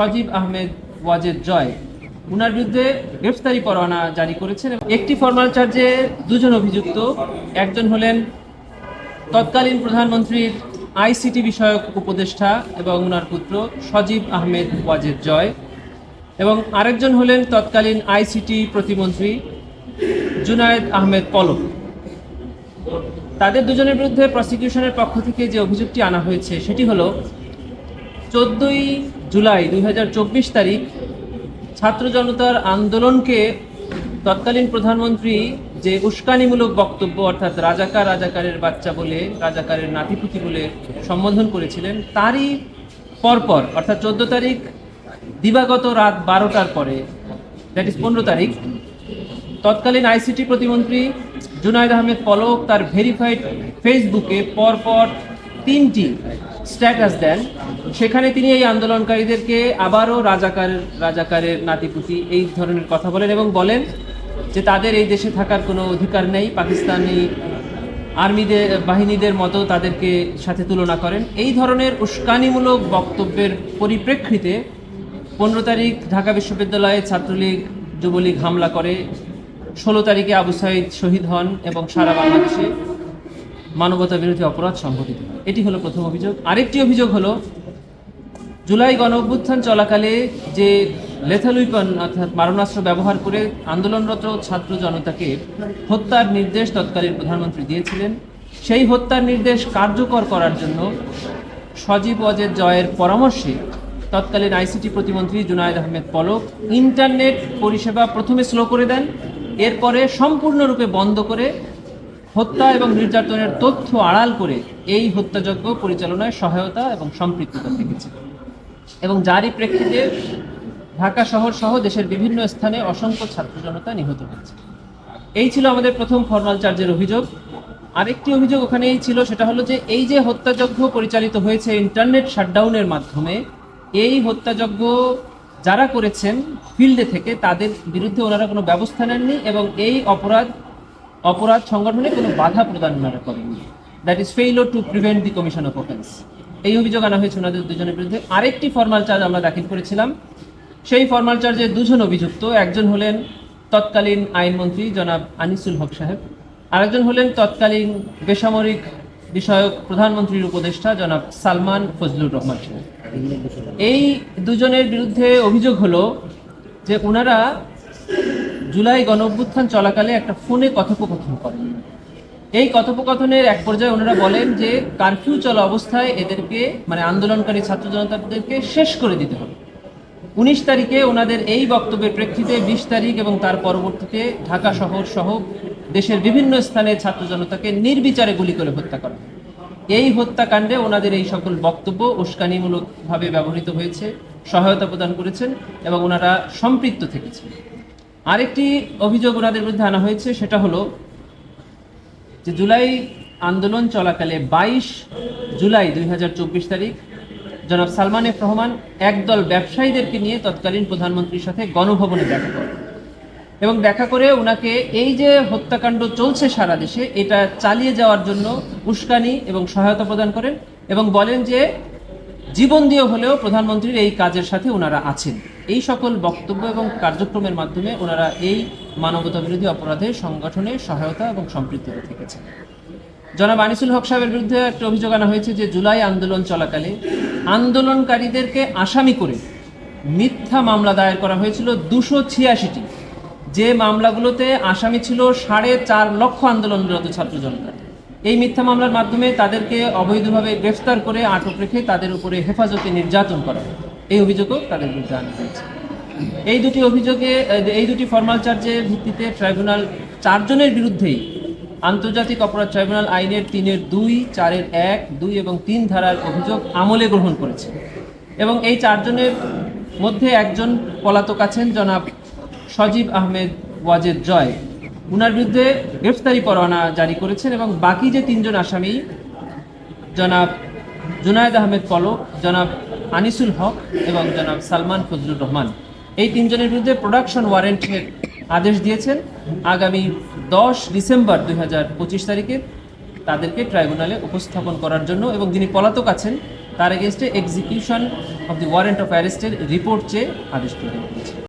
সজীব আহমেদ ওয়াজেদ জয়। উনার বিরুদ্ধে গ্রেফতারি পরোয়ানা জারি করেছেন একটি ফরমাল চার্জে দুজন অভিযুক্ত, একজন হলেন তৎকালীন প্রধানমন্ত্রীর আইসিটি বিষয়ক উপদেষ্টা এবং ওনার পুত্র সজীব আহমেদ ওয়াজেদ জয় এবং আরেকজন হলেন তৎকালীন আইসিটি প্রতিমন্ত্রী জুনায়েদ আহমেদ পলক। তাদের দুজনের বিরুদ্ধে প্রসিকিউশনের পক্ষ থেকে যে অভিযোগটি আনা হয়েছে, সেটি হলো, চোদ্দোই জুলাই দু হাজার চব্বিশ তারিখ ছাত্র জনতার আন্দোলনকে তৎকালীন প্রধানমন্ত্রী যে উস্কানিমূলক বক্তব্য অর্থাৎ রাজাকার রাজাকারের বাচ্চা বলে, রাজাকারের নাতিপুতি বলে সম্বোধন করেছিলেন, তারই পরপর, অর্থাৎ চোদ্দ তারিখ দিবাগত রাত বারোটার পরে দ্যাট ইজ পনেরো তারিখ, তৎকালীন আইসিটি প্রতিমন্ত্রী জুনায়দ আহমেদ পলক তার ভেরিফাইড ফেসবুকে পরপর তিনটি স্ট্যাটাস দেন। সেখানে তিনি এই আন্দোলনকারীদেরকে আবারও রাজাকার, রাজাকারের নাতিপুতি এই ধরনের কথা বলেন এবং বলেন যে তাদের এই দেশে থাকার কোনো অধিকার নেই, পাকিস্তানি আর্মিদের বাহিনীদের মতো তাদেরকে সাথে তুলনা করেন। এই ধরনের উস্কানিমূলক বক্তব্যের পরিপ্রেক্ষিতে পনেরো তারিখ ঢাকা বিশ্ববিদ্যালয়ে ছাত্রলীগ, যুবলীগ হামলা করে, ষোলো তারিখে আবু সাইদ শহীদ হন এবং সারা বাংলাদেশে মানবতা বিরোধী অপরাধ সংঘটিত এটি হলো প্রথম অভিযোগ। আরেকটি অভিযোগ হলো, জুলাই গণ অভ্যুত্থান চলাকালে যে লেথাল উইপন অর্থাৎ মারণাস্ত্র ব্যবহার করে আন্দোলনরত ছাত্র জনতাকে হত্যার নির্দেশ তৎকালীন প্রধানমন্ত্রী দিয়েছিলেন, সেই হত্যার নির্দেশ কার্যকর করার জন্য সজীব অজের জয়ের পরামর্শে তৎকালীন আইসিটি প্রতিমন্ত্রী জুনায়দ আহমেদ পলক ইন্টারনেট পরিষেবা প্রথমে স্লো করে দেন, এরপরে সম্পূর্ণরূপে বন্ধ করে হত্যা এবং নির্যাতনের তথ্য আড়াল করে এই হত্যাযজ্ঞ পরিচালনায় সহায়তা এবং সম্পৃক্ততা থেকেছে। এবং যারই প্রেক্ষিতে ঢাকা শহর সহ দেশের বিভিন্ন স্থানে অসংখ্য ছাত্র জনতা নিহত হয়েছে। এই ছিল আমাদের প্রথম ফর্মাল চার্জের অভিযোগ। আরেকটি অভিযোগ ওখানেই ছিল, সেটা হলো যে এই যে হত্যাযজ্ঞ পরিচালিত হয়েছে ইন্টারনেট শাটডাউনের মাধ্যমে, এই হত্যাযজ্ঞ যারা করেছেন, ফিল্ডে থেকে তাদের বিরুদ্ধে ওনারা কোনো ব্যবস্থা নেননি এবং এই অপরাধ অপরাধ সংগঠনে কোনো বাধা প্রদান ওনারা করেননি that is failure to prevent the commission of offence এই অভিযোগ আনা হয়েছে ওনাদের দুজনের বিরুদ্ধে। আরেকটি ফর্মাল চার্জ আমরা দাখিল করেছিলাম। সেই ফর্মাল চার্জে দুজন অভিযুক্ত। একজন হলেন তৎকালীন আইনমন্ত্রী জনাব আনিসুল হক সাহেব। আরেকজন হলেন তৎকালীন বেসামরিক বিষয়ক প্রধানমন্ত্রীর উপদেষ্টা জনাব সালমান ফজলুর রহমান সাহেব। এই দুজনের বিরুদ্ধে অভিযোগ হলো যে ওনারা জুলাই গণ অভ্যুত্থান চলাকালে একটা ফোনে কথোপকথন করেন এই কথোপকথনের এক পর্যায়ে ওনারা বলেন যে, কারফিউ চলা অবস্থায় এদেরকে মানে আন্দোলনকারী ছাত্র জনতাদেরকে শেষ করে দিতে হবে। উনিশ তারিখে ওনাদের এই বক্তব্যের প্রেক্ষিতে বিশ তারিখ এবং তার পরবর্তীতে ঢাকা শহর সহ দেশের বিভিন্ন স্থানে ছাত্র জনতাকে নির্বিচারে গুলি করে হত্যা করা এই হত্যাকাণ্ডে ওনাদের এই সকল বক্তব্য উস্কানিমূলকভাবে ব্যবহৃত হয়েছে, সহায়তা প্রদান করেছেন এবং ওনারা সম্পৃক্ত থেকেছেন। আরেকটি অভিযোগ ওনাদের বিরুদ্ধে আনা হয়েছে, সেটা হলো যে জুলাই আন্দোলন চলাকালে বাইশ জুলাই দুই হাজার চব্বিশ তারিখ জনাব সালমান এফ রহমান একদল ব্যবসায়ীদেরকে নিয়ে তৎকালীন প্রধানমন্ত্রীর সাথে গণভবনে দেখা করেন। এবং দেখা করে ওনাকে এই যে হত্যাকাণ্ড চলছে সারা দেশে, এটা চালিয়ে যাওয়ার জন্য উস্কানি এবং সহায়তা প্রদান করেন এবং বলেন যে জীবন দিয়ে হলেও প্রধানমন্ত্রীর এই কাজের সাথে ওনারা আছেন। এই সকল বক্তব্য এবং কার্যক্রমের মাধ্যমে ওনারা এই মানবতা বিরোধী অপরাধে সংগঠনে সহায়তা এবং সম্পৃক্ততা থেকেছেন। জনাব আনিসুল হক সাহেবের বিরুদ্ধে একটা অভিযোগ আনা হয়েছে যে, জুলাই আন্দোলন চলাকালে আন্দোলনকারীদেরকে আসামি করে মিথ্যা মামলা দায়ের করা হয়েছিল দুশো ছিয়াশিটি। যে মামলাগুলোতে আসামি ছিল সাড়ে চার লক্ষ আন্দোলনরত ছাত্র জনতা এই মিথ্যা মামলার মাধ্যমে তাদেরকে অবৈধভাবে গ্রেফতার করে আটক রেখে তাদের উপরে হেফাজতে নির্যাতন করা হয়। এই অভিযোগও তাদের বিরুদ্ধে আনা হয়েছে। এই দুটি অভিযোগে এই দুটি ফর্মাল চার্জের ভিত্তিতে ট্রাইব্যুনাল চারজনের বিরুদ্ধেই আন্তর্জাতিক অপরাধ ট্রাইব্যুনাল আইনের তিনের দুই, চারের এক, দুই এবং তিন ধারার অভিযোগ আমলে গ্রহণ করেছে। এবং এই চারজনের মধ্যে একজন পলাতক আছেন জনাব সজীব আহমেদ ওয়াজেদ জয়। উনার বিরুদ্ধে গ্রেফতারি পরোয়ানা জারি করেছেন এবং বাকি যে তিনজন আসামি, জনাব জুনায়েদ আহমেদ পলক, জনাব আনিসুল হক এবং জনাব সালমান ফজলুর রহমান। এই তিনজনের বিরুদ্ধে প্রোডাকশন ওয়ারেন্টের আদেশ দিয়েছেন। আগামী দশ ডিসেম্বর দুই হাজার পঁচিশ তারিখে তাদেরকে ট্রাইব্যুনালে উপস্থাপন করার জন্য এবং যিনি পলাতক আছেন, তার এগেনস্টে execution of the warrant of অ্যারেস্টের report চেয়ে আদেশ প্রদান করেছে।